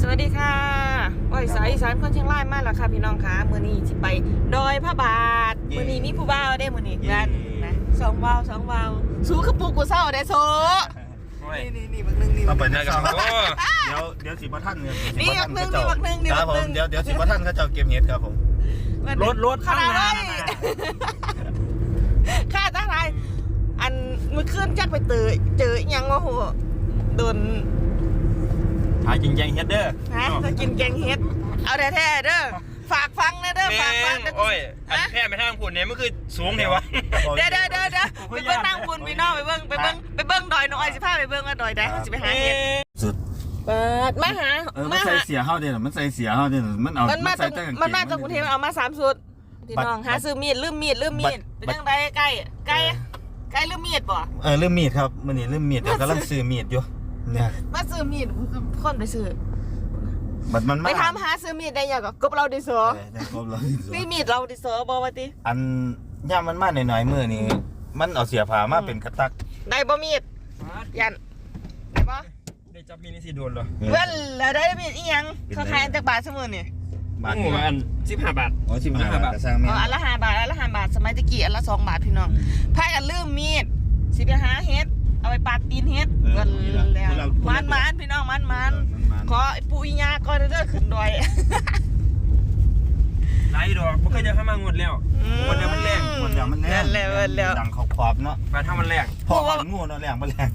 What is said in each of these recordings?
สวัสดีค่ะอ้อยสายอีสานคนเชียงรายมาแล้วค่ะพี่น้องค่ะมื้อนี้สิไปดอยพระบาทเย้มื้อนี้มีผู้บ่าวได้มื้อนี้เย้กันนะสองบ่าวสองบ่าวสู้กระปุกกูเศร้าได้โซโอ้ยนี่นี่นี่บักหนึงนี่ต้องบักไปหนึ่งในซองโอ้เดี๋ยวเดี๋ยวสิบท่านเนี่ยนี่บักหนึ่งนี่บักหนึ่งนี่ครับบัผกหนึ่มงเดี๋ยวเดี๋ยวสิบท่านเขาเจ้าเกมเฮดครับผมรถรถขนาดข้างไรหน้าข้าจ้าไรอันมื้อคืนจักไปเจอเจออิหยังวะโหโดน หาจริงจังเฮ็ดเด้อฮะจะกินแกงเฮ็ด เอาแท้ๆเด้อ ฝากฟังนะเด้อแม่ฝากฟังงเด้อโอ้ยอันฮะแพ้ไปทางผุนเนี่ยมันคือสูงเทวะเดี๋ยวเดี๋ยวเดี๋ยวเดี๋ยวไปเบิ่งนางบุญพี่น้องไปเบิ่งไปเบิ่งไปเบิ่งดอยน้องอ้อยสิพาไปเบิ่งว่าดอยใดเขาสิไปหาเฮ็ดสุดเปิดมาหาเออมัมานใส่หาเสียเฮาเด้อมันใส่เสียเฮาเด้อมันเอามันมาใส่จากแต่งมันมาจากกรุงเทพเอามาสามสุดพี่น้องหาซื้อมีดลืมมีดลืมมีดเป็นจังไดใกล้ใกล้ใกล้ลืมมีดบ่เออเริ่มมีดครับมื้อนี้เริ่มมีดเดี๋ยวกำลังซื้อมีดอยู่ เนี่ยมาซื้อมีดคนไปซื้อบัดมันมาไปทำหาซื้อมีดได้ยังก็กบเราดิโซเออได้ครบแล้วมีมีดเราดิโซบ่ว่าติอันย่ามมันมาหน่อยๆมื้อนี้มันเอาเสียผ้ามาเป็นกระตัก ได้บ่มีดยันได้บ่ได้จับมีนี่สิโดนเหรอเว้นแล้วได้มีดอีหยังเขาขายอันจักบาทเสมอนี่บาทโอ้อันสิบห้าบาทอ๋อ15บาทบาทก็สร้างแม่อ๋ออันละห้าบาทอันละห้าบาทสมัยตะกี้อันละสองบาทพี่น้องพากันลืมมีดสิไปหาเฮ็ด เอาไปปาดตีนเฮ็ดเว้นแล้วมันมันพี่น้องมันมันขอไอ้ปู่อีหยาก่อนเด้อขึ้นดอยไล่ดอกมันก็จะให้มางวดแล้ววันเดียวมันแรง คนเดียวมันแรงนั่นแหละเว้นแล้วดังขอบๆเนาะมาถ้ามันแรงพอมันงูเนาะแรงบ่แรง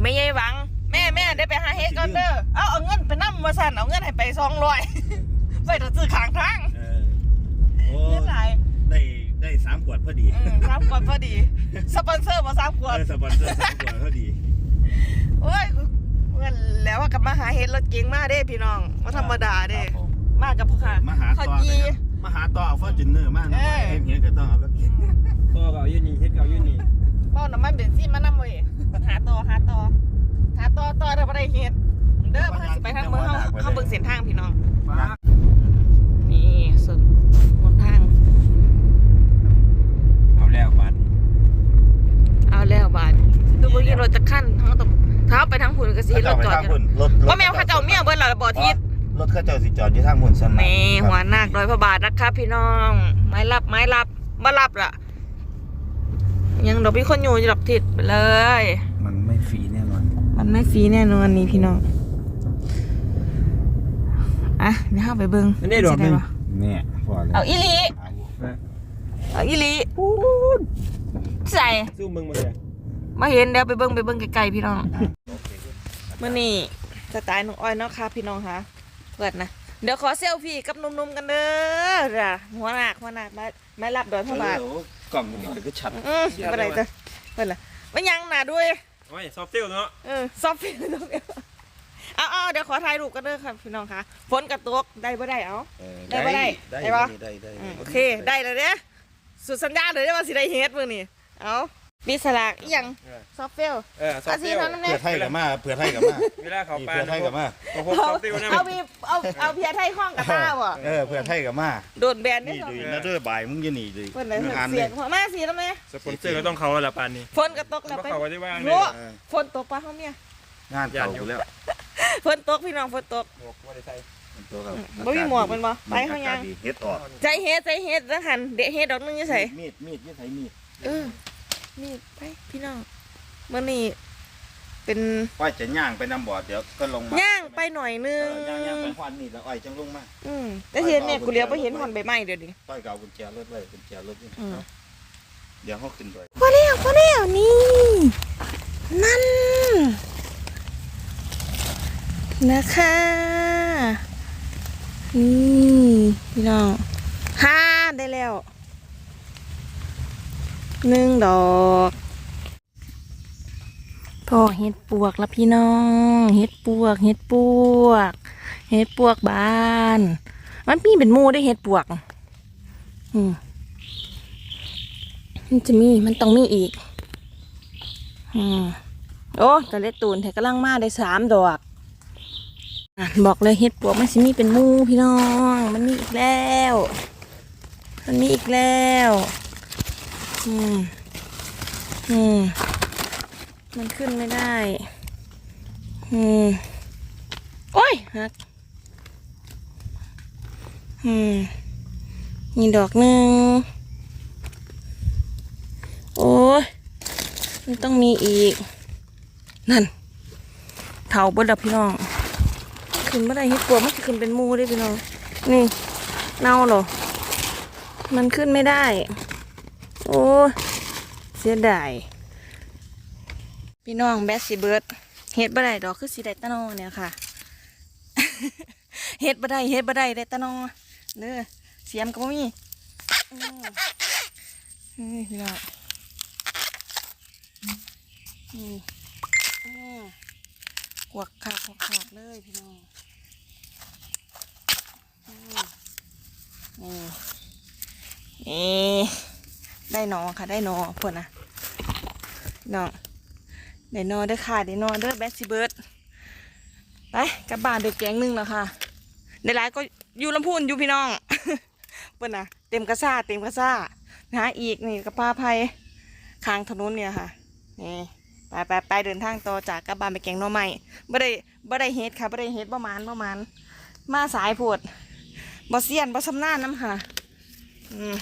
ไม่ใช่หวัง แม่แม่ได้ไปหาเฮ็ดก่อนเด้อเอาเอาเงินไปนํมาสั่นเอาเงินให้ไป200ไปซื้อข้างทางเออโอ้เงินหลายได้ได้สามขวดพอดีอืมสามข วดพอดี สปอนเซอร์มาสามขวเอดอสปอนเซอร์สามขวดพอดีโอ้ยเพื่อนแล้วว่ากลับมาหาเฮ็ดรถเก๋งมาเด้พี่น้องว่าธรรมดาเด้ครับผมมากับพ่อค่ะมาหาข้าวต่อจีนะครับมาหาต่อเอาฟอร์จูเนอร์มากนะเออเฮ็ดเงี้ยก็ต้องเอารถเก๋งตัวเก่าอยู่นี่เฮ็ดเก่าอยู่นี่เป้าน้ำมันเบนซินมานำเว้ยหาต่อหาต่อหาต่อต่อเด้อบ่ได้เฮ็ดเด้อมาสิไปทางเมืองเฮาเฮาเบิ่งเส้นทางพี่น้อง ป้า นี่สุดหนทาง เอาแล้วบาท เอา แล้วบาดดูบ่มีรถจักคันเฮาต้องเท้าไปทางพุ่นก็สิเห็นรถจอดอยู่รถว่าแมวเขาเจ้าเมียเบิ่นล่ะบ่ทิศรถเขาเจ้าสิจอดอยู่ทางพุ่นซั่นแม่หัวหนักร้อยพระบาทนะครับพี่น้องไม้รับไม้รับมารับล่ะ ยังดอกพี่คนอยู่จะดอกทิศไปเลย มันไม่ฟรีแน่นอน มันไม่ฟรีแน่นอนนี่พี่น้องอะเดี๋ยวเข้าไปเบิ้งอันนี้ดอกหนึงสิไวะเนี่ยพอแล้วเอาอีหลีเอาอีหลี ใส่สู้มึงมาเลยมาเห็นเดี๋ยวไปเบิ้งไปเบิ้งไกลๆพี่น้องเมื่อนี้สไตล์น้องอ้อยเนาะค่ะพี่น้องค่ะเปิดนะเดี๋ยวขอเซลฟี่กับหนุ่มๆกันเด้อจ้ะหัวหนักหัวหนักไม้ไม้รับดอยพระบาทกล่องมันก็ชัดอืมไม่เป็นไรจ้ะเปิดละไม่ยังหนาด้วยโอ้ยซอฟต์เซลเนาะเออซอฟต์ฟิลตรงนี้เอาเอาเดี๋ยวขอถ่ายรูปกันเด้อครับพี่น้องค่ะฝนกระตกได้บ่ได้เอาได้บ่ได้ได้ปะได้ได้อืมโอเคได้เลยเด้สุดสัญญาเลยเด้อว่าสิได้เฮ็ดมื้อนี้ เอามีสลากอีหยังซอฟต์เฟล เออซอฟอาต์เซซีลเท่านั้นแน่เพื่อไทยกับมาเพื่อไทยกับมาเวลาเขานี่ปลาเพื่อไทยกับมาโอ้โหซเอาอฟต์เซลนะเอามีเอาเอาเพียไทยข้องกับข้าวอะเออเพื่อไทยกับมาโดนแบนได้นี่สองดูนะด้วยบ่ายมึงจะหนีเลยเพิ่นได้มึงอ่านเสีเลยยงหัวมาสีแล้วแม่สปอนเซอร์ก็ต้องเขาละปานนี้ฝนกระตกแล้วก็ไปเขาไว้ที่ว่างโอ้เลยฝนตกปะเฮาเมียงานเก่าอยู่แล้วฝนตกพี่น้องฝนตก หมวกว่าได้ใส่บ่มีหมวกเป็นบ่ไปเฮายังเฮ็ดออกใจเฮ็ดใจเฮ็ดแล้วหันเดะเฮ็ดดอกหนึงอยู่ไสมีดมีดยี่ไสมีดเออ นี่ไปพี่น้องมื่อนี้เป็นอ้อยจะย่างไปนำบ่อเดี๋ยวก็ลงมาย่างไปหน่อยนึเองอย่างย่างไปควันนี่แล้วอ้อยจังลงมาอืมแต่เห็นเนี่ยกูเลี้ยวไปเห็นหอนใบไม้เดี๋ยวดิต้อยเก่ากุญแจรถไว้กุญแจรถนี่อืมเดี๋ยวเขาขึ้นไปพอแล้วพอแล้วนี่ นั่น นะคะนี่พี่น้องห้าได้แล้ว หนึ่งดอกพอเห็ดปวกแล้วพี่น้อง เห็ดปวก เห็ดปวก เห็ดปวกบาน มันมีเป็นมูได้เห็ดปวก อืมมันจะมี มันต้องมีอีก อืมโอ้ต่เล็ดตูนแถกำลังมาได้สามดอกอบอกเลยเห็ดปวกมันสิมีเป็นมูพี่น้อง มันมีอีกแล้ว มันมีอีกแล้ว อืมอืมมันขึ้นไม่ได้อืมโอ้ยหักอืมมีดอกหนึ่งโอ้ยมันต้องมีอีก นั่นเถาเบดดับพี่น้อง ขึ้นไม่ได้เฮ็ดปวมันจะขึ้นเป็นมูได้พี่น้อง นี่เน่าเหรอ มันขึ้นไม่ได้ โอ้เสียดายพี่น้องแบสซีเบิร์ดเฮ็ดบ่ได้ดอกคือสีได้ตะนอเนี่ยค่ะเฮ็ดบ่ได้เฮ็ดบ่ได้ได้ตะนอเด้อเสียมก็มีอืมนี่พี่น้องกวักขากกวักขากเลยพี่น้องอืมนี่นี่ ได้นอค่ะ ได้นอเพื่อนนะน้องได้นอนเด้อค่ะได้นอเด้อแบสซี่เบิร์ดไปกลับบ้านเด็กแกงหนึงแล้วค่ะในร้านก็อยู่ลำพูนอยู่พี่น้องเปิ้นน่ะเต็มกระซ่าเต็มกระซ่าหาอีกนี่กระป้าภัยข้างถนนเนี่ยค่ะนี่ไปไปไปเดินทางต่อจากกลับบานไปแกงหน่อไม้บ่ได้บ่ได้เฮ็ดค่ะบ่ได้เฮ็ดประมาณประมาณมาสายโพดบ่เซียนบ่ชำนาญน้ำค่ะ อืม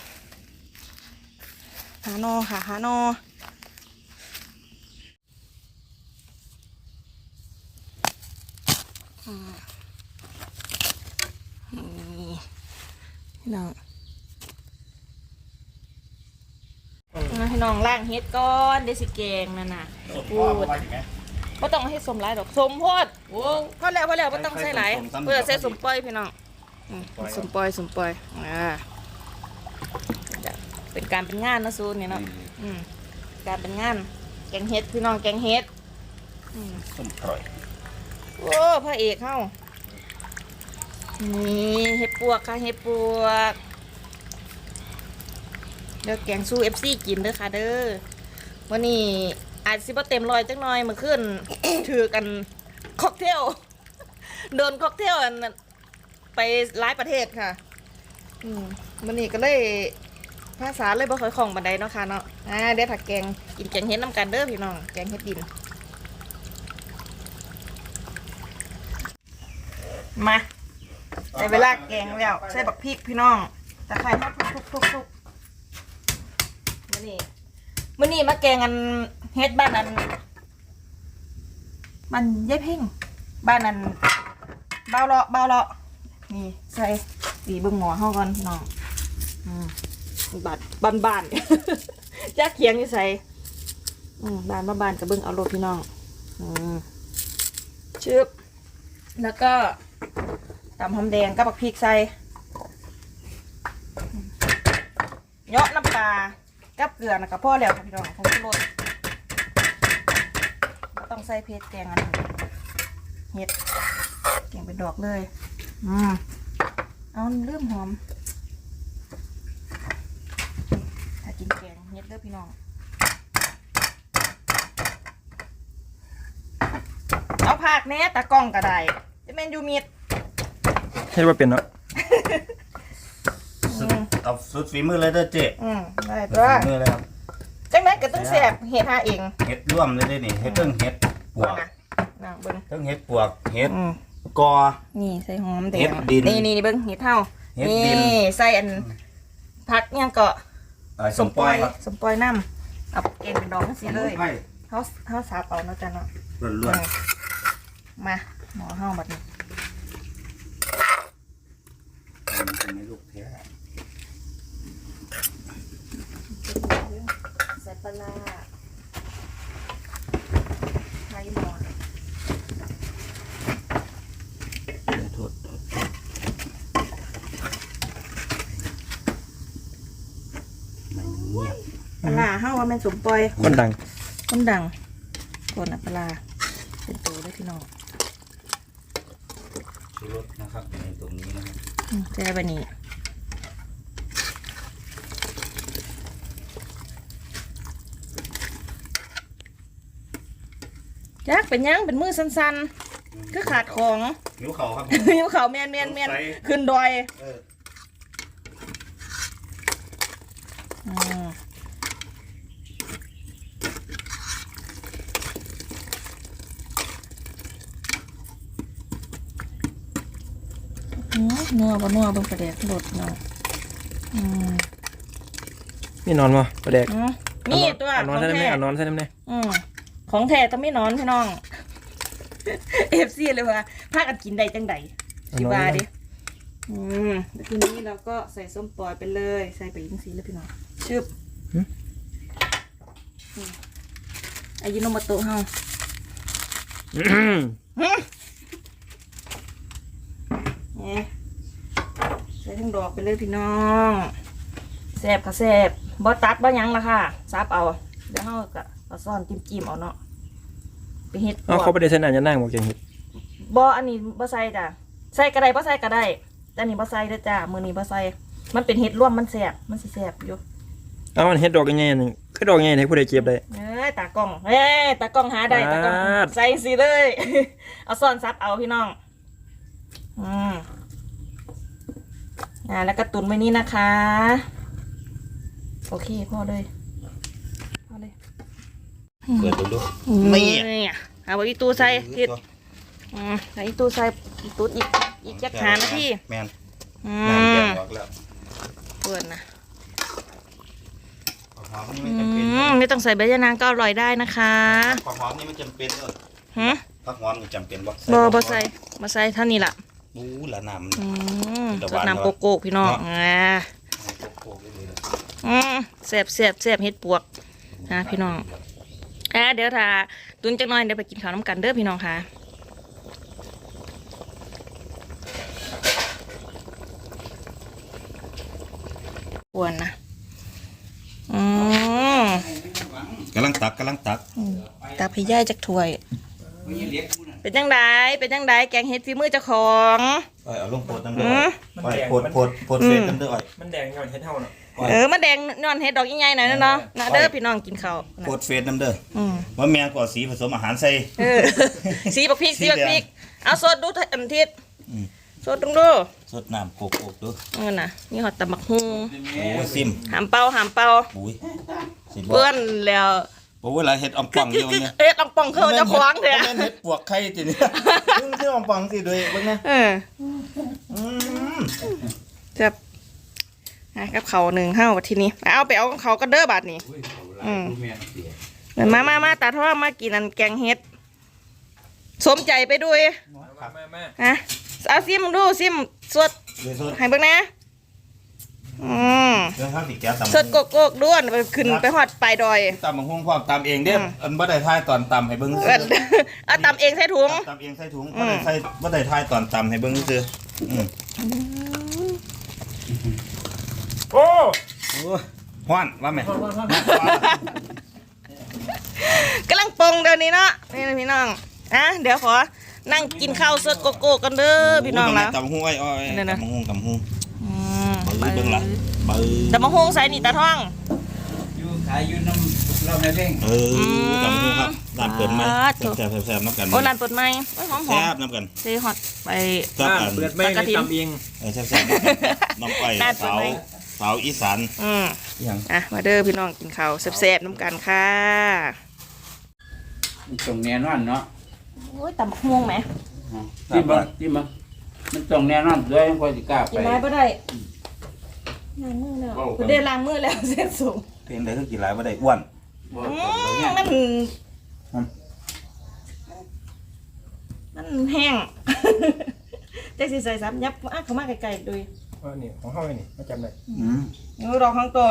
หานอค่ะหานอพี่น้องมาให้น้องล่างเฮ็ดก้อนเดยวสิแกงนั่นน่ะพูดก็ต้องให้สมหลายดอกสมโพดโอ้พอแล้วพอแล้วก็ต้องใส่หลายเพื่อใส่สมปล่อยพี่น้องอืมสมปล่อยสมปล่อยอ่าจะ เป็นการเป็นงานนะซูนเนี่ยเนาะอืมการเป็นงาน แกงเฮ็ดพี่น้องแกงเฮ็ดอืมส้มปล่อยโอ้พระเอกเข้านี่เห็ดปวกค่ะเห็ดปวกเดี๋ยวแกงสู้เอฟซีกินเด้อค่ะเด้อวันนี้อาจสิบ่เต็มรอยจังหน่อยเมื่อคืนถือกันค็อกเทลโดนค็อกเทลอันนั้นไปหลายประเทศค่ะ อืมวันนี้ก็เลย ภาษาเลยบ่ค่อยคล่องบันไดเนาะค่ะเนาะอ่าเดี๋ยวถักแกงกินแกงเฮ็ดน้ำกันเด้อพี่น้อง แกงเฮ็ดดิน มาในเวลาแกงแล้วใส่บักพริกพี่น้องตะไคร้ทอดทุกทุกทุกมื่อนี้มื่อนี้มาแกงกันเฮ็ดบ้านนั้นมันยายเพ่ง บ้านนั้นเบาเลาะเบาเลาะนี่ใส่สีเบึงหมอเฮาก่อนพี่น้องอืม บาดบ้านบ้านจักเขียงอยู่ใส่อืมบ้านบ้านกับเบิ่งเอาโลพี่น้องอืมชึบแล้วก็ตำหอมแดงกับบักพริกใส่เยาะน้ำปลากับเกลือนะกับพ่อแล้วพี่น้องผมชูรสบ่ต้องใส่เพชรแกงอันนี้เห็ดแกงเป็นดอกเลย อืมเอาเริ่มหอมถ้ากินแกงเห็ดเด้อพี่ น้องเอาผักแหน่ตะกล้องก็ได้จะเป็นยูมิดเฮ็ดว่าเป็นเนาะสุดเอาสุดฝีมือเลยเด้อเจ๊อืมได้สุดตัวฝีมือเลยครับจังนั้นก็ต้องแสบเห็ดหาเองเห็ดร่วมเลยเด้อนี่เห็ดเติ้งเห็ดปวกนะนะเบิ้งเติ้งเห็ดปวกเห็ดอืมกอ นี่ใส่หอมแดเห็งดดินนี่นี่นี่เบิ้งเห็ดเท่าเห็ดนี่ดินใส่อันผักเนี่ยงก็ เอ่อสมปล่อยครับสมปล่อยน้ำเอาเกงเป็นดอกสิเลยไผ่เขาเขาสาบเอาเนาะจ้ะเนาะล้วนอืมมาหมอเฮาบัดนี้ๆมันเป็นไม่ลูกแท้ใส่ปลาร้าไข่หมอน โทษโทษไม่เงียบ ปลาร้าเฮาว่า แม่นสมปล่อยคนดังคนดังกดนะปลาร้าเป็นตัวด้วยพี่น้องชูรสนะครับอยู่ในตรงนี้นะครับอืมใช่บันนี้จักเป็นหยังเป็นมือสั้นๆคือขาดของหิวเขาครับหิวเขาวแมนแมนแมนใส่ขึ้นดอย เออ อืม อืม นัวบ่นัวเบิ่งประแดกรสเนาะอืมมีนอนบ่ประแดกอืมนี่ตัวเอานขออนงใส่น้ำแท้แน่เอานอนใส่น้ำแน่อืมของแท้ต้องไม่นอนพี่น้อง เอฟซีเลยว่าพากันกินได้จังใดเอาชินอนบาใส่ดิอืมแล้วทีนี้เราก็ใส่ส้มปล่อยไปเลย ใส่ไปยิงสีแล้วพี่น้องชึบอืมอายุโนมาโตะเฮา อื้อ เนี่ยใส่ ทั้งดอกไปเลยพี่น้องแซ่บค่ะแซ่บบ่ตัดบ่หยังละค่ะซับเอาเดี๋ยวเฮาก็เอาซ่อนจิ้มๆเอาเนาะไปเฮ็ดเอาเขาไปได้ใส่น้ำจะนั่งบ่เก่งเห็ดบ่อันนี้บ่ใส่จ้ะใส่ก็ได้บ่ใส่ก็ได้แต่อันนี้บ่ใส่เด้อจ้ามื้อนี้บ่ใส่มันเป็นเฮ็ดร่วมมันแซ่บมันสิแซ่บอยู่เอามันเห็ดดอกยังไงนึงคือดอกยังไงให้ผู้ใดเก็บได้ เอ้ยตากล้องเอ้ยตากล้องหาได้ตากล้องปาด ใส่สิเลย เอาซ่อนซับเอาพี่น้องอืม อ่าแล้วก็ตุนไว้นี่นะคะ โอเคพ่อเลยพ่อเลยเปิดดูดูนี่ นี่เอาไว้ตู้ใส่ทิศอืมใส่ตู้ใส่ตู้อีกอีกจักหานาทีแมนอืน้ำแกงมออกแล้วเปิดนะความหอมนี่อืมันจำเป็นมไม่ต้องใส่ใบยะนางก็อร่อยได้นะคะความหอมนี่มันจำเป็นเออฮะผักหอมนี่จำเป็นบ่บอบอใส่มาใส่เท่านี้ล่ะ บูละน้ำอืมแต่สหวานดน้ำโกโก้พี่น้องเนาะอ่าโคกๆเลยนะอืมแซ่บแซ่บแซ่บเฮ็ดปวกนะพี่น้องอ่าเดี๋ยวถ้าตุนจักหน่อยเดี๋ยวไปกินข้าวน้ำกันเด้อพี่น้องค่ะอ้วนนะอืมกำลังตักกำลังตักตาพี่ย่ายจากถ้วย เป็นจังไดเป็นจังไดแกงเฮ็ดฝีมือเจ้าของอ้อยเอาลงโพดน้ำเด้อือมอ้อยโพดโพดโพดเฟซน้ำเด้ออ้อยมันแดงก่อนเห็ดเท่าเนาะเออมาแดงนอนเฮ็ดดอกใหญ่ๆหน่อยนะเนาะนะเด้อพี่น้องกินข้าวนะโพดเฟซน้ำเด้ออืมว่าแมงกว่าสีผสมอาหารใส่ เออสีบักพริกสีสีบักแดงพริกเอาสดดูอันทิศอืม สดตรงดูสดน้ำโคกๆดูเออน่ะนี่หอดตำบักฮุงโอ้ยซิมหามเป่าหามเป่าปุ้ยสิบ่เปื้อนแล้ว โอ้ยหลายเห็ดอ่องป่องอยู่เนี่ยเอ๊ะลองป่องเข้าเจ้าของเถบ่อะแม่นเห็ดปวกไข่ติเนี่ยเพิ่งซื้ออ่องป่องสิด้วยเบิ่งนะเอออืมจะหากับเขาวหนึ่งเฮ้าทีนี้เอาไปเอากับเขาก็เด้อบาดนี้อืมเดี๋ยวมามามาตาทอดมากินอันแกงเฮ็ดสมใจไปด้วยมามามาฮะเอาซิมดูซิมสดเดี๋ยวสดให้เบิ่งนะ อืมเรื่องข้าวติแก้วตำสดโกโก้ด้วนไปขึ้นไปหอดปลายดอยตำบักหุ่งพร้อมตำเองเด้ออืมอันบ่ได้ทายตอนตำให้เบิ่งเอิ้นเอาตำเองใส่ถุงตำเองใส่ถุงอืบ่มได้ใส่บ่ได้ทายตอนตำให้เบิ่งซื่ออืมโอ้โอ้ยฮ้อนว่าแม่กำลังปรุงเดี๋ยวนี้เนาะนี่นะพี่น้องอะเดี๋ยวขอนั่งกินข้าวสดโกโก้กันเด้อพี่น้องแล้นะตำบักหุ่งไอ้อ้อยนั่นน่ะตำบักหุ่งตำบักหุ่งอืม เบิ่งเบิ่งล่ะเบิ่งแต่มะฮวงใส่นี่ตาท่องอยู่ขายอยู่น้ำเราในเพ่งเออตำบักหุ่งครับร้านเปิดใหม่อ่าถูกแซ่บๆแซ่บๆน้ำกันโอ้ร้านเปิดใหม่โอ้ยหอมหอแซ่มบน้ำกันเซฮอตไปแซ่บอ่ากันเปิดไม่ปกติได้ตำเองเออแซ่บๆน้ำอ้อยร้านเปิดสาวใหม่สาวอีสานอืมอหย่างอะมาเด้อพี่น้องกินข้าวแซ่บๆน้ำกันค่ะมันตรงแน่นอนเนาะโอ้ยตำบักฮวงไหมที่มันที่มันมันตรงแน่นอนด้วยยังคอยสิกล้ากิไปนได้ปะได้ ล้างมือแล้วคุณได้ล้างมือแล้วเสร็จสูงเพลงใดคือกี่หลายบ่ได้อ้วนบ่อืตรงมเนี่ยมันอืมมันแห้งแต่สิใส่ซ้ำยับอะเข้ามาไกลๆดูว่านี่ของเฮาไอ้นี่มาจำได้ อืมนี่รองข้างตัว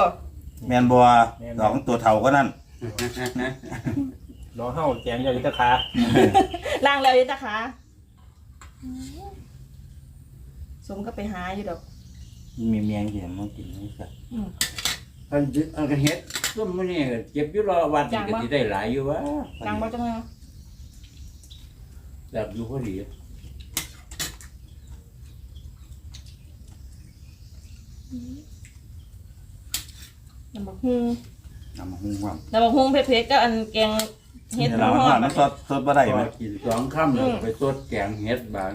แมนบัวดอกของตัวเท่าก็นั่นรอเฮาแกงยาวิตาขาล้างแล้วอยี่ตาขาสมก็ไปหาอยู่ดอก มีเมียงเห็นมันกินนี่จ้ะอันอันก็เฮ็ดต้มมื้อนี้ก็เก็บอยู่รอวันนี้ก็สิได้หลายอยู่วะล้างบ่จังเลยแบบอยู่พอดีน้ำบักฮุงน้ำมันหุ้งความน้ำบักฮุงเผ็ดๆก็อันแกงเฮ็ดเราหอว่าดมันสดสดบ่ได้พไหมอกินสองค่ำแล้วไปสดแกงเฮ็ดบาง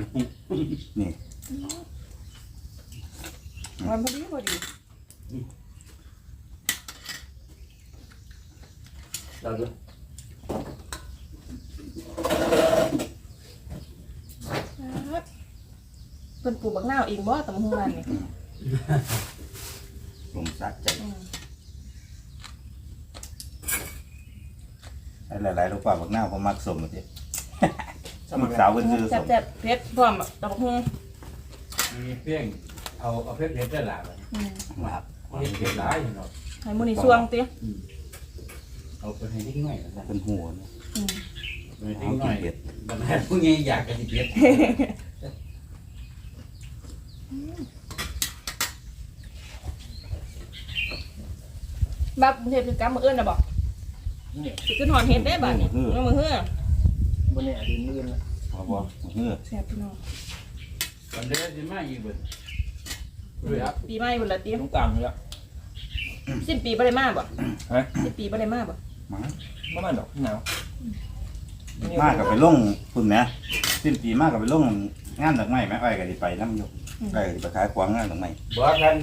นี่ มันพอดีพอดีเราก็เเพิ่นปลูกบักนาวเองบ่ตำบักหุ่งบ้านนี่ลมซัดใจอืมหลายๆลูกป่าบักหน้าผมมักสมเลยลูกสาวเพิ่นซื้อสมแซ่บๆเผ็ดพร้อมตำบักหุ่งมีเพียง เอาเอาเพชรเพชรได้หลายอืมครับเฮ็ดเก็บหลายเนาะให้มื้อนี้สวงติเอาไปให้นิดหน่อยนะเป็นหัวนะอืมไปให้เอานิดหกิน่อนยเผ็ดบางท่านผู้ใหญ่อยากกันสิเพ็ดบักกรุงเทพคือกำมื้ออื่นน่ะบ่นี่สิขึ้นหอนเฮ็ดได้บัดนี้เอามื้อเฮือบนเนี่ยดินลื่นนะพอบ่เฮ้อแซ่บพี่น้องวันเดือนสิมาอีกเบิด ด้วยครับปีใหม่พุ่นละติต้องตามเลยละสิ้นปีบ่ได้มาบ่ฮะสิ้นปีบ่ได้มาบ่มาไม่มาดอกหนาวมากกับไปลงคุณแหม่สิ้นปีมากกับไปลงงานดอกไม้แม่อ้อยก็สิไปนำอยู่อ้อยก็สิไปขายของงานดอกไม้บ่คัน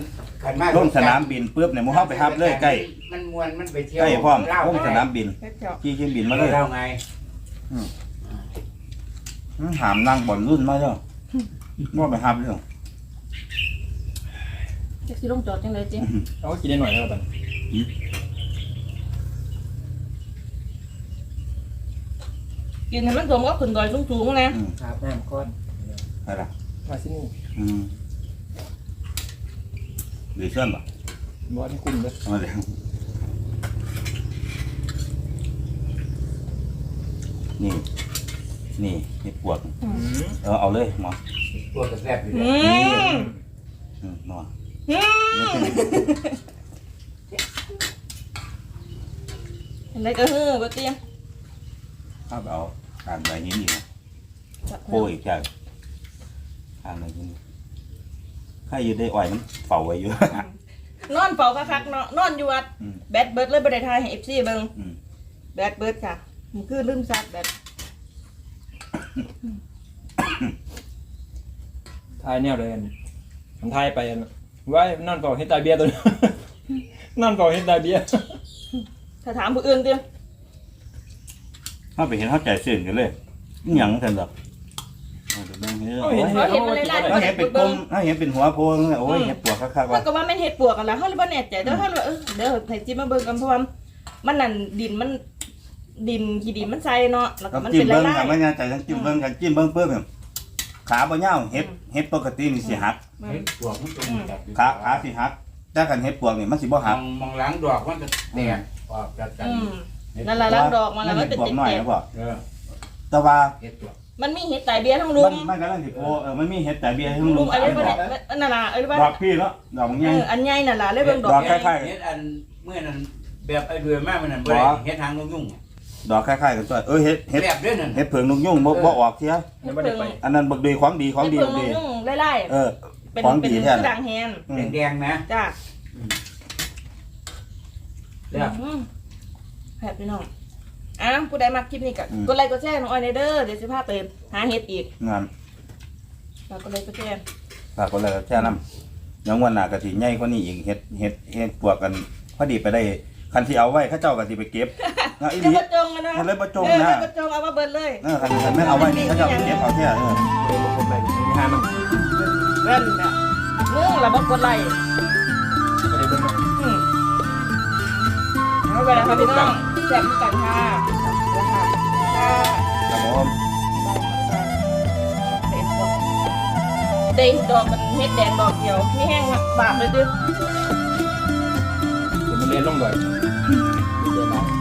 คันมาลงสนามบินปุ๊บเนี่ยหมู่เฮาไปรับเลยใกล้มันมวนมันไปเที่ยวใกล้พร้อมเล่าลงสนามบินเฮ็ดเจ้าขี่เครื่องบินมามาเลยเล่าไงอืมหามนั่งบอลรุ่นมาเด้อบ่ไปรับเด้อ จักสิลงจอดจังได๋จิเอาก็กินได้หน่อยแล้วกันกินให้มันสมกับขึ้นดอยสูงๆนะอืมครับน้ำก้อนไปละมาที่นี่อืมหรือเชื่อนบ่บอสที่คุ้มเลยเอามาเลยนี่ นี่เห็ดปวกเออเอาเลยหมอตัวกระแซบอยู่อืแล้วมอืมหมอ อืมอะไรก็ฮือบ่เตี้ยข้าไปเอาทานใบหินอีกนะโค้อีกใช่ทานใบหินข้าอยู่ได้อ่อยมันเฝ้าไว้อยู่ นอนเฝ้าคักๆเนาะนอนอยู่วัดอืม แบตเบิดเลยบ่ได้ทายให้ FC เบิ่งอืมแบตเบิดค่ะมันคือลืมซัดแบตทายแนวเลยมันทายไปว่าน อนเฝ้าเฮ็ดตาเบียตัวนี้ นอนเฝ้าเฮ็ดตาเบียถ้าถามผู้อื่นเตี้ยข้าไปเห็นเขาใจสื่นกันเลยนี่หยังเถอะหรอกเอาเดี๋ยวเบิ่งเฮ้ยเขาเห็นเขาเห็นมันหลายๆเขาเห็นเป็นกลมเขาเห็นเป็นหัวโพงโอ้ยเห็ดปวกคักๆมัว่ะนก็ว่าแม่นเฮ็ดปวกกันแล้วเฮาเลยบ่แน่ใจแต่ว่าเฮาเลยว่าเออเดี๋ยวให้จิมาเบิ่งกันเพราะว่ามันนั่นดินมันดินขี้ดินมันใส่เนาะแล้วก็ต้องมันจิ้มเป็นเบิ้งลายกับไม่ง่ายใจต้องจิ้มเบิ้งกันจิ้มเบิ้งเพิ่มขาบ่ยาวเห็ดเห็ดปกตินี่สิหักๆมัน เฮ็ดปวกมันตรงกับอยู่ขาขาสิหักแต่คันเห็ดปวกนี่มันสิบ่มหัอกงมองหลังดอกมันจะแตกออกจากกันอืม นั่นล่ะลังดอกมันแล้วมันเห็เป็ดนปวกเจ็ดน้อยนะพ่อเออแต่ว่าเฮ็ดปวกๆมันมีเห็ดไตเบี้ยทั้งลุมันมมันกำลังสิโพเออมันมีเห็ดแต่เบี้ยให้ลุลุงมอะไรดบ่อได้กนั่นล่ะเอ้ยว่าดอกพี่เนาะดอกมันเอใหญ่ออันใหญ่นั่นล่ะเลยเบิ่งดอกดอกใหคญ่ ล้ายเฮ็ดอันเมื่อนั้นแบบไอ้เดือยมากมันนั่นบ่ได้บ่เฮ็ดทางนกยุ่งๆดอกคล้ายๆกันตัวเออเห็ดเห็ดแบบเด้อนั่นเห็ดเผือกนกยุ่งบ่บ่ออกเสียยังไม่ได้ไปอันนั้นบักดีของดีของดีเพิ่บังกดีนุ่งๆไล่เออๆ เป็นของเป็นดีคือแท้ดังแฮนอืมแดงๆนะจ้าแล้วอืมแซ่บพี่น้องอะผู้ใดมักคลิปนี้ก็กดไลค์กดแชร์น้องออยในเด้อเดี๋ยวสิพาไปหาเห็ดอีกงานฝากกดไลค์กดแชร์ฝากคนละแช่น้ำยังวันหน้าก็สิใหญ่กว่านี้อีกเห็ดเห็ดเห็ดปวกกันพอดีไปได้คันที่เอาไว้เขาเจ้าก็สิไปเก็บนะอีจะหลี ประจงกันนะมันเลยบ่จงเออนะเลยประจงเอามาเบิดเลย เออคันคันแม่นเอาไว้นี่เขาเจ้าไปเก็บเอาแท้เออเลยบอกคนไปไม่ห้ามัน เล่นเนี่ยมึงละบ่กดไลค์ก็เลยเบิ่งอืมเอาไปแล้วครับพี่น้องแซ่บกันค่ะราคาค่ะครับผมเด็ดอกดอกมันเฮ็ดแดงดอกเดียวไม่แห้งบาปเลยดิเดี๋ยวมันเรียนลงเลยเดี๋ยวมา